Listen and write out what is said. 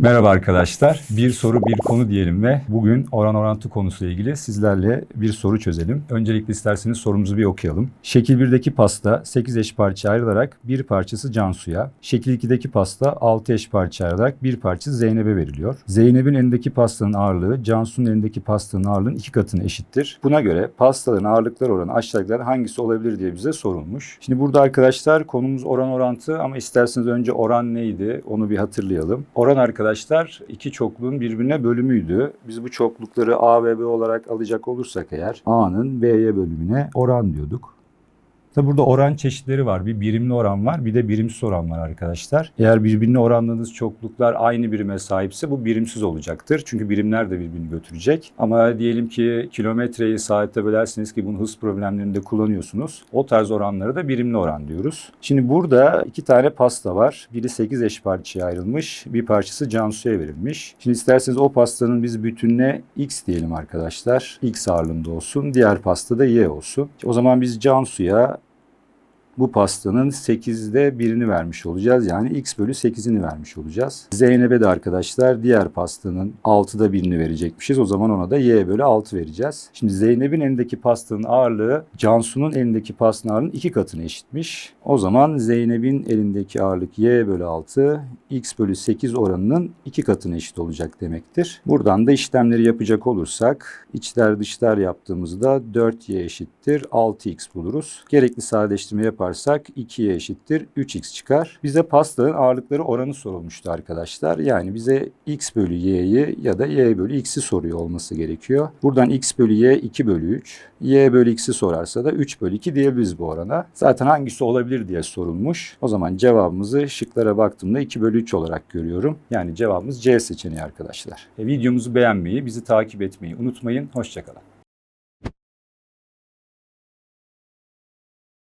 Merhaba arkadaşlar. Bir soru bir konu diyelim ve bugün oran orantı konusuyla ilgili sizlerle bir soru çözelim. Öncelikle isterseniz sorumuzu bir okuyalım. Şekil 1'deki pasta 8 eş parça ayrılarak bir parçası Cansu'ya, şekil 2'deki pasta 6 eş parça ayrılarak bir parçası Zeynep'e veriliyor. Zeynep'in elindeki pastanın ağırlığı Cansu'nun elindeki pastanın ağırlığının iki katına eşittir. Buna göre pastaların ağırlıklar oranı aşağıdakilerden hangisi olabilir diye bize sorulmuş. Şimdi burada arkadaşlar konumuz oran orantı ama isterseniz önce oran neydi onu bir hatırlayalım. Oran arkadaşlar iki çokluğun birbirine bölümüydü. Biz bu çoklukları A ve B olarak alacak olursak eğer A'nın B'ye bölümüne oran diyorduk. Tabi burada oran çeşitleri var. Bir birimli oran var, bir de birimsiz oran var arkadaşlar. Eğer birbirine oranladığınız çokluklar aynı birime sahipse bu birimsiz olacaktır. Çünkü birimler de birbirini götürecek. Ama diyelim ki kilometreyi saatte bölerseniz ki bunu hız problemlerinde kullanıyorsunuz. O tarz oranları da birimli oran diyoruz. Şimdi burada iki tane pasta var. Biri 8 eş parçaya ayrılmış. Bir parçası Cansu'ya verilmiş. Şimdi isterseniz o pastanın biz bütününe X diyelim arkadaşlar. X ağırlığında olsun. Diğer pasta da Y olsun. O zaman biz Cansu'ya bu pastanın 8'de birini vermiş olacağız. Yani x bölü 8'ini vermiş olacağız. Zeynep'e de arkadaşlar diğer pastanın 6'da birini verecekmişiz. O zaman ona da y bölü 6 vereceğiz. Şimdi Zeynep'in elindeki pastanın ağırlığı Cansu'nun elindeki pastanın ağırlığının 2 katına eşitmiş. O zaman Zeynep'in elindeki ağırlık y bölü 6 x bölü 8 oranının 2 katına eşit olacak demektir. Buradan da işlemleri yapacak olursak içler dışlar yaptığımızda 4y eşittir 6x buluruz. Gerekli sadeleştirme yaparsak 2y eşittir 3x çıkar. Bize pastanın ağırlıkları oranı sorulmuştu arkadaşlar. Yani bize x bölü y'yi ya da y bölü x'i soruyor olması gerekiyor. Buradan x bölü y 2 bölü 3, y bölü x'i sorarsa da 3 bölü 2 diyebiliriz bu orana. Zaten hangisi olabilir diye sorulmuş. O zaman cevabımızı şıklara baktığımda 2 bölü 3 olarak görüyorum. Yani cevabımız C seçeneği arkadaşlar. E, videomuzu beğenmeyi, bizi takip etmeyi unutmayın. Hoşçakalın.